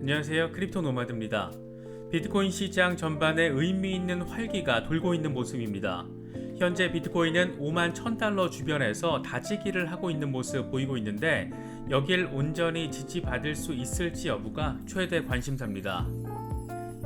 안녕하세요. 크립토 노마드입니다. 비트코인 시장 전반에 의미 있는 활기가 돌고 있는 모습입니다. 현재 비트코인은 5만 1000달러 주변에서 다지기를 하고 있는 모습 보이고 있는데 여길 온전히 지지받을 수 있을지 여부가 최대 관심사입니다.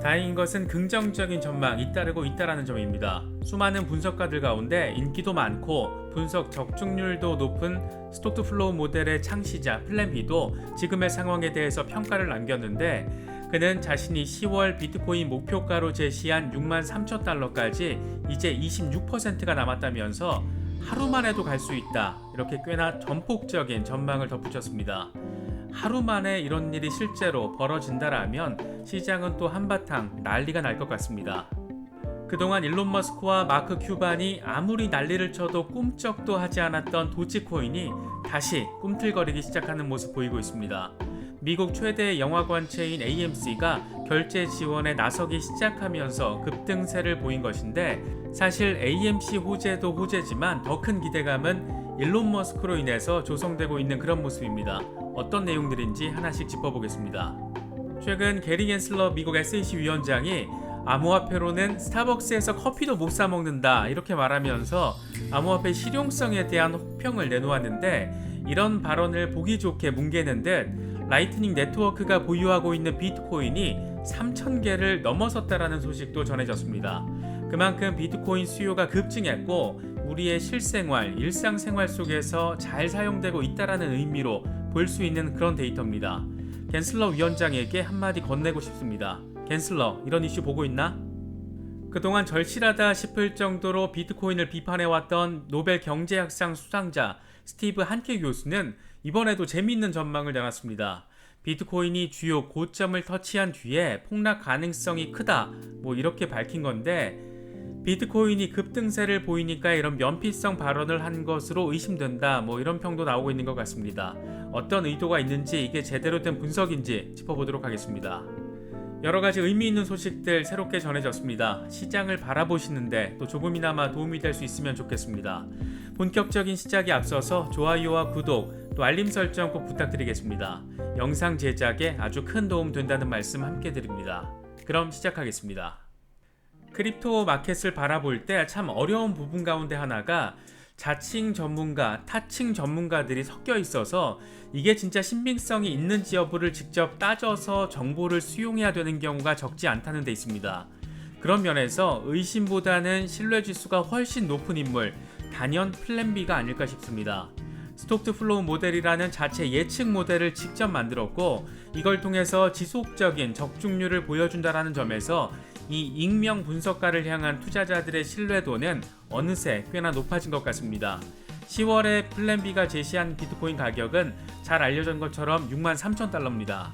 다행인 것은 긍정적인 전망 잇따르고 있다라는 점입니다. 수많은 분석가들 가운데 인기도 많고 분석 적중률도 높은 스톡트 플로우 모델의 창시자 플랜 B도 지금의 상황에 대해서 평가를 남겼는데 그는 자신이 10월 비트코인 목표가로 제시한 6만 3천 달러까지 이제 26%가 남았다면서 하루만 해도 갈 수 있다. 이렇게 꽤나 전폭적인 전망을 덧붙였습니다. 하루 만에 이런 일이 실제로 벌어진다라면 시장은 또 한바탕 난리가 날 것 같습니다. 그동안 일론 머스크와 마크 큐반이 아무리 난리를 쳐도 꿈쩍도 하지 않았던 도치코인이 다시 꿈틀거리기 시작하는 모습 보이고 있습니다. 미국 최대 영화관체인 AMC가 결제 지원에 나서기 시작하면서 급등세를 보인 것인데 사실 AMC 호재도 호재지만 더 큰 기대감은 일론 머스크로 인해서 조성되고 있는 그런 모습입니다. 어떤 내용들인지 하나씩 짚어보겠습니다. 최근 게리 겐슬러 미국 SEC 위원장이 암호화폐로는 스타벅스에서 커피도 못 사 먹는다 이렇게 말하면서 암호화폐 실용성에 대한 혹평을 내놓았는데 이런 발언을 보기 좋게 뭉개는 듯 라이트닝 네트워크가 보유하고 있는 비트코인이 3,000개를 넘어섰다라는 소식도 전해졌습니다. 그만큼 비트코인 수요가 급증했고 우리의 실생활, 일상생활 속에서 잘 사용되고 있다라는 의미로 볼 수 있는 그런 데이터입니다. 겐슬러 위원장에게 한마디 건네고 싶습니다. 겐슬러, 이런 이슈 보고 있나? 그동안 절실하다 싶을 정도로 비트코인을 비판해왔던 노벨 경제학상 수상자 스티브 한케 교수는 이번에도 재미있는 전망을 내놨습니다. 비트코인이 주요 고점을 터치한 뒤에 폭락 가능성이 크다. 뭐 이렇게 밝힌 건데 비트코인이 급등세를 보이니까 이런 면피성 발언을 한 것으로 의심된다. 뭐 이런 평도 나오고 있는 것 같습니다. 어떤 의도가 있는지 이게 제대로 된 분석인지 짚어보도록 하겠습니다. 여러 가지 의미 있는 소식들 새롭게 전해졌습니다. 시장을 바라보시는데 또 조금이나마 도움이 될 수 있으면 좋겠습니다. 본격적인 시작에 앞서서 좋아요와 구독 또 알림 설정 꼭 부탁드리겠습니다. 영상 제작에 아주 큰 도움 된다는 말씀 함께 드립니다. 그럼 시작하겠습니다. 크립토 마켓을 바라볼 때 참 어려운 부분 가운데 하나가 자칭 전문가, 타칭 전문가들이 섞여 있어서 이게 진짜 신빙성이 있는지 여부를 직접 따져서 정보를 수용해야 되는 경우가 적지 않다는 데 있습니다. 그런 면에서 의심보다는 신뢰 지수가 훨씬 높은 인물, 단연 플랜 B가 아닐까 싶습니다. 스톡트 플로우 모델이라는 자체 예측 모델을 직접 만들었고 이걸 통해서 지속적인 적중률을 보여준다라는 점에서 이 익명 분석가를 향한 투자자들의 신뢰도는 어느새 꽤나 높아진 것 같습니다. 10월에 플랜 B가 제시한 비트코인 가격은 잘 알려진 것처럼 6만 3천 달러입니다.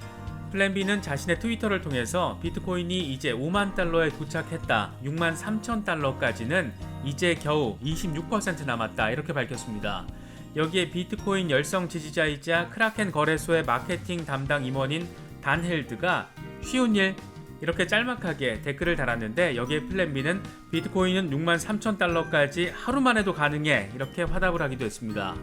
플랜 B는 자신의 트위터를 통해서 비트코인이 이제 5만 달러에 도착했다. 6만 3천 달러까지는 이제 겨우 26% 남았다. 이렇게 밝혔습니다. 여기에 비트코인 열성 지지자이자 크라켄 거래소의 마케팅 담당 임원인 단 헬드가 쉬운 일 이렇게 짤막하게 댓글을 달았는데 여기에 플랜 B는 비트코인은 6만 3천 달러까지 하루만 해도 가능해 이렇게 화답을 하기도 했습니다.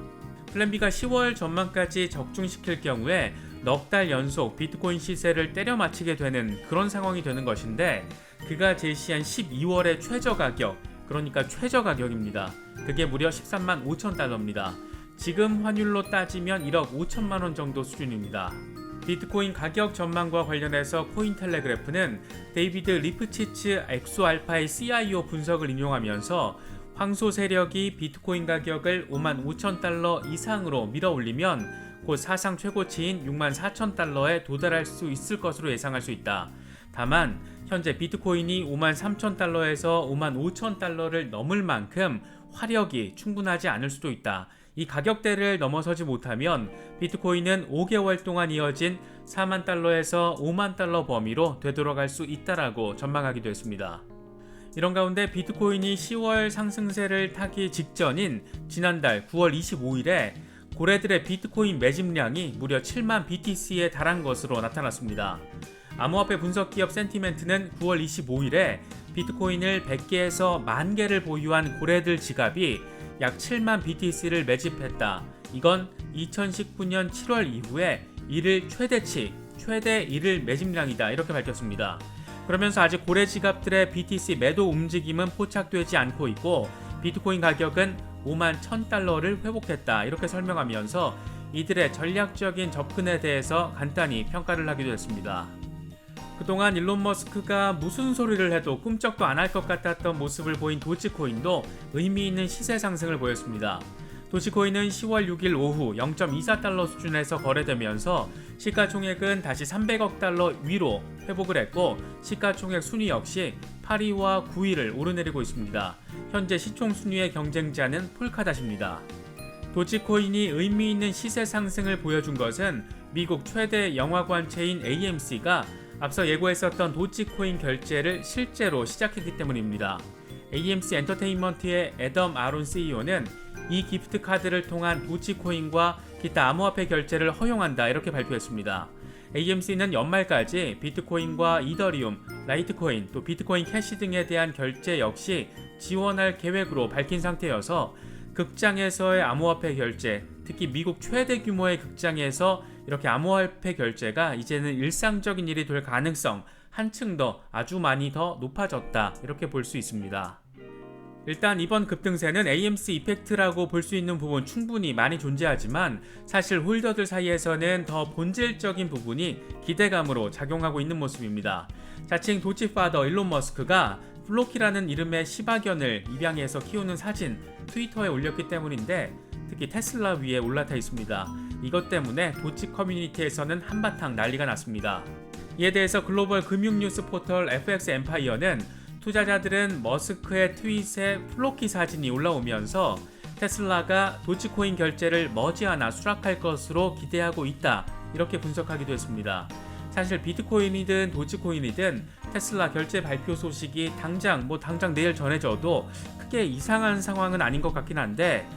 플랜 B가 10월 전망까지 적중시킬 경우에 넉 달 연속 비트코인 시세를 때려 맞히게 되는 그런 상황이 되는 것인데 그가 제시한 12월의 최저 가격 그러니까 최저 가격입니다. 그게 무려 13만 5천 달러입니다. 지금 환율로 따지면 1억 5천만 원 정도 수준입니다. 비트코인 가격 전망과 관련해서 코인텔레그래프는 데이비드 리프치츠 엑소알파의 CIO 분석을 인용하면서 황소 세력이 비트코인 가격을 5만 5천 달러 이상으로 밀어올리면 곧 사상 최고치인 6만 4천 달러에 도달할 수 있을 것으로 예상할 수 있다. 다만 현재 비트코인이 5만 3천 달러에서 5만 5천 달러를 넘을 만큼 화력이 충분하지 않을 수도 있다. 이 가격대를 넘어서지 못하면 비트코인은 5개월 동안 이어진 4만 달러에서 5만 달러 범위로 되돌아갈 수 있다라고 전망하기도 했습니다. 이런 가운데 비트코인이 10월 상승세를 타기 직전인 지난달 9월 25일에 고래들의 비트코인 매집량이 무려 7만 BTC에 달한 것으로 나타났습니다. 암호화폐 분석 기업 센티멘트는 9월 25일에 비트코인을 100개에서 만 개를 보유한 고래들 지갑이 약 7만 BTC를 매집했다. 이건 2019년 7월 이후에 이를 최대치 최대 1일 매집량이다 이렇게 밝혔습니다. 그러면서 아직 고래 지갑들의 BTC 매도 움직임은 포착되지 않고 있고 비트코인 가격은 5만 1000달러를 회복했다 이렇게 설명하면서 이들의 전략적인 접근에 대해서 간단히 평가를 하기도 했습니다. 그동안 일론 머스크가 무슨 소리를 해도 꿈쩍도 안 할 것 같았던 모습을 보인 도지코인도 의미 있는 시세 상승을 보였습니다. 도지코인은 10월 6일 오후 0.24달러 수준에서 거래되면서 시가총액은 다시 300억 달러 위로 회복을 했고 시가총액 순위 역시 8위와 9위를 오르내리고 있습니다. 현재 시총 순위의 경쟁자는 폴카닷입니다. 도지코인이 의미 있는 시세 상승을 보여준 것은 미국 최대 영화관 체인 AMC가 앞서 예고했었던 도지코인 결제를 실제로 시작했기 때문입니다. AMC 엔터테인먼트의 애덤 아론 CEO는 이 기프트 카드를 통한 도지코인과 기타 암호화폐 결제를 허용한다 이렇게 발표했습니다. AMC는 연말까지 비트코인과 이더리움, 라이트코인, 또 비트코인 캐시 등에 대한 결제 역시 지원할 계획으로 밝힌 상태여서 극장에서의 암호화폐 결제, 특히 미국 최대 규모의 극장에서 이렇게 암호화폐 결제가 이제는 일상적인 일이 될 가능성 한층 더 아주 많이 더 높아졌다 이렇게 볼 수 있습니다. 일단 이번 급등세는 AMC 이펙트라고 볼 수 있는 부분 충분히 많이 존재하지만 사실 홀더들 사이에서는 더 본질적인 부분이 기대감으로 작용하고 있는 모습입니다. 자칭 도치파더 일론 머스크가 플로키라는 이름의 시바견을 입양해서 키우는 사진 트위터에 올렸기 때문인데 특히 테슬라 위에 올라타 있습니다. 이것 때문에 도치 커뮤니티에서는 한바탕 난리가 났습니다. 이에 대해서 글로벌 금융 뉴스 포털 FX 엠파이어는 투자자들은 머스크의 트윗에 플로키 사진이 올라오면서 테슬라가 도치코인 결제를 머지않아 수락할 것으로 기대하고 있다. 이렇게 분석하기도 했습니다. 사실 비트코인이든 도치코인이든 테슬라 결제 발표 소식이 당장 뭐 당장 내일 전해져도 크게 이상한 상황은 아닌 것 같긴 한데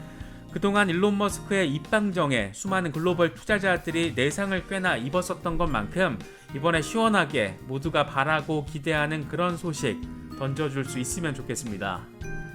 그동안 일론 머스크의 입방정에 수많은 글로벌 투자자들이 내상을 꽤나 입었었던 것만큼 이번에 시원하게 모두가 바라고 기대하는 그런 소식 던져줄 수 있으면 좋겠습니다.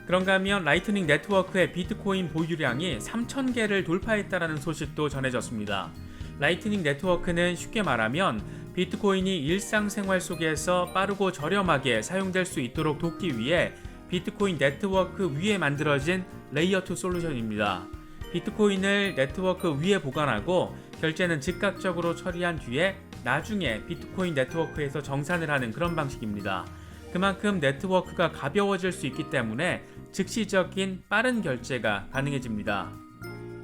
그런가 하면 라이트닝 네트워크의 비트코인 보유량이 3,000개를 돌파했다라는 소식도 전해졌습니다. 라이트닝 네트워크는 쉽게 말하면 비트코인이 일상생활 속에서 빠르고 저렴하게 사용될 수 있도록 돕기 위해 비트코인 네트워크 위에 만들어진 레이어 2 솔루션입니다. 비트코인을 네트워크 위에 보관하고 결제는 즉각적으로 처리한 뒤에 나중에 비트코인 네트워크에서 정산을 하는 그런 방식입니다. 그만큼 네트워크가 가벼워질 수 있기 때문에 즉시적인 빠른 결제가 가능해집니다.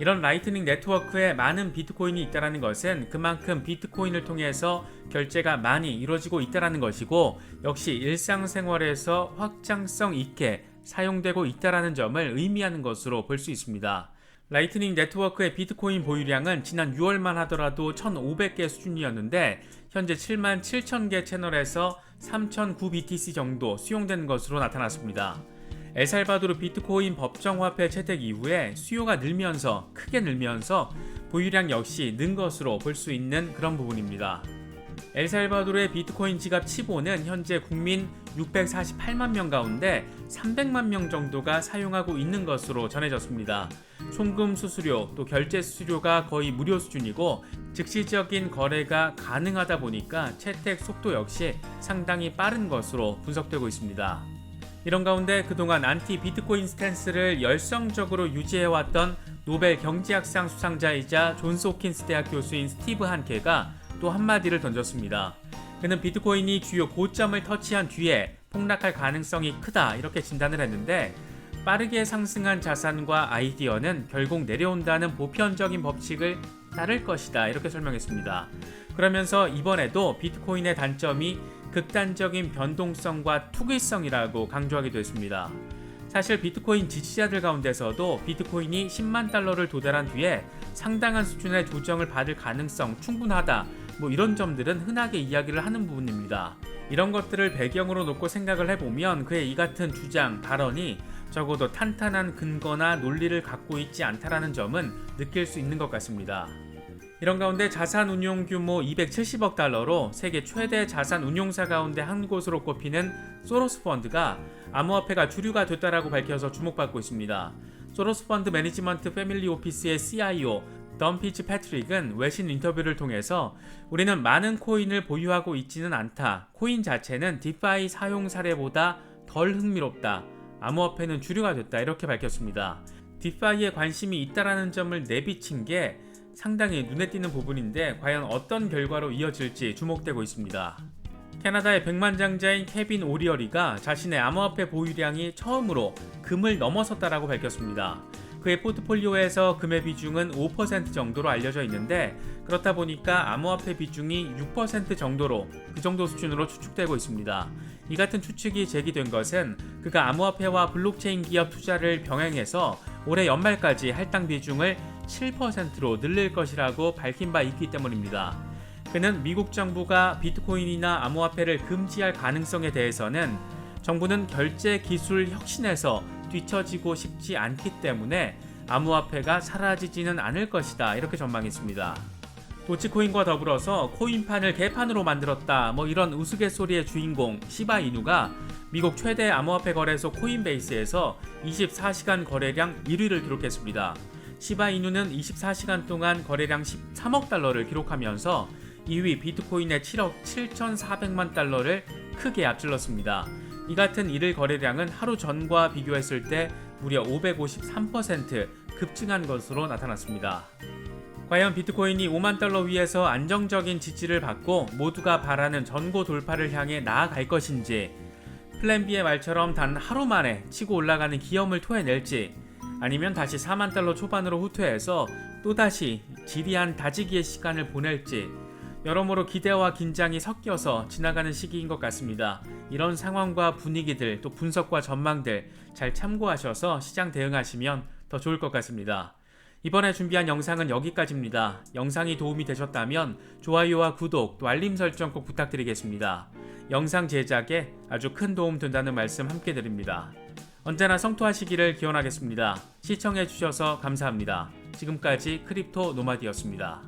이런 라이트닝 네트워크에 많은 비트코인이 있다는 것은 그만큼 비트코인을 통해서 결제가 많이 이루어지고 있다는 것이고 역시 일상생활에서 확장성 있게 사용되고 있다는 점을 의미하는 것으로 볼 수 있습니다. 라이트닝 네트워크의 비트코인 보유량은 지난 6월만 하더라도 1,500개 수준이었는데 현재 7만 7천 개 채널에서 3,009 BTC 정도 수용된 것으로 나타났습니다. 엘살바도르 비트코인 법정화폐 채택 이후에 수요가 늘면서 크게 늘면서 보유량 역시 는 것으로 볼 수 있는 그런 부분입니다. 엘살바도르의 비트코인 지갑 치보는 현재 국민 648만 명 가운데 300만 명 정도가 사용하고 있는 것으로 전해졌습니다. 송금 수수료 또 결제 수수료가 거의 무료 수준이고 즉시적인 거래가 가능하다 보니까 채택 속도 역시 상당히 빠른 것으로 분석되고 있습니다. 이런 가운데 그동안 안티 비트코인 스탠스를 열성적으로 유지해왔던 노벨 경제학상 수상자이자 존스 호킨스 대학 교수인 스티브 한케가 또 한마디를 던졌습니다. 그는 비트코인이 주요 고점을 터치한 뒤에 폭락할 가능성이 크다 이렇게 진단을 했는데 빠르게 상승한 자산과 아이디어는 결국 내려온다는 보편적인 법칙을 따를 것이다 이렇게 설명했습니다. 그러면서 이번에도 비트코인의 단점이 극단적인 변동성과 투기성이라고 강조하기도 했습니다. 사실 비트코인 지지자들 가운데서도 비트코인이 10만 달러를 도달한 뒤에 상당한 수준의 조정을 받을 가능성 충분하다. 뭐 이런 점들은 흔하게 이야기를 하는 부분입니다. 이런 것들을 배경으로 놓고 생각을 해보면 그의 이 같은 주장, 발언이 적어도 탄탄한 근거나 논리를 갖고 있지 않다라는 점은 느낄 수 있는 것 같습니다. 이런 가운데 자산 운용 규모 270억 달러로 세계 최대 자산 운용사 가운데 한 곳으로 꼽히는 소로스 펀드가 암호화폐가 주류가 됐다라고 밝혀서 주목받고 있습니다. 소로스 펀드 매니지먼트 패밀리 오피스의 CIO 덤 피치 패트릭은 외신 인터뷰를 통해서 우리는 많은 코인을 보유하고 있지는 않다. 코인 자체는 디파이 사용 사례보다 덜 흥미롭다. 암호화폐는 주류가 됐다. 이렇게 밝혔습니다. 디파이에 관심이 있다라는 점을 내비친 게 상당히 눈에 띄는 부분인데 과연 어떤 결과로 이어질지 주목되고 있습니다. 캐나다의 백만장자인 케빈 오리어리가 자신의 암호화폐 보유량이 처음으로 금을 넘어섰다라고 밝혔습니다. 그의 포트폴리오에서 금의 비중은 5% 정도로 알려져 있는데 그렇다 보니까 암호화폐 비중이 6% 정도로 그 정도 수준으로 추측되고 있습니다. 이 같은 추측이 제기된 것은 그가 암호화폐와 블록체인 기업 투자를 병행해서 올해 연말까지 할당 비중을 7%로 늘릴 것이라고 밝힌 바 있기 때문입니다. 그는 미국 정부가 비트코인이나 암호화폐를 금지할 가능성에 대해서는 정부는 결제 기술 혁신에서 뒤처지고 싶지 않기 때문에 암호화폐가 사라지지는 않을 것이다 이렇게 전망했습니다. 도치코인과 더불어서 코인판을 개판으로 만들었다 뭐 이런 우스갯소리의 주인공 시바이누가 미국 최대 암호화폐 거래소 코인베이스에서 24시간 거래량 1위를 기록했습니다. 시바이누는 24시간 동안 거래량 13억 달러를 기록하면서 2위 비트코인의 7억 7,400만 달러를 크게 앞질렀습니다. 이 같은 일일 거래량은 하루 전과 비교했을 때 무려 553% 급증한 것으로 나타났습니다. 과연 비트코인이 5만 달러 위에서 안정적인 지지를 받고 모두가 바라는 전고 돌파를 향해 나아갈 것인지 플랜 B의 말처럼 단 하루 만에 치고 올라가는 기염을 토해낼지 아니면 다시 4만 달러 초반으로 후퇴해서 또다시 지리한 다지기의 시간을 보낼지 여러모로 기대와 긴장이 섞여서 지나가는 시기인 것 같습니다. 이런 상황과 분위기들 또 분석과 전망들 잘 참고하셔서 시장 대응하시면 더 좋을 것 같습니다. 이번에 준비한 영상은 여기까지입니다. 영상이 도움이 되셨다면 좋아요와 구독 또 알림 설정 꼭 부탁드리겠습니다. 영상 제작에 아주 큰 도움 된다는 말씀 함께 드립니다. 언제나 성토하시기를 기원하겠습니다. 시청해주셔서 감사합니다. 지금까지 크립토 노마디였습니다.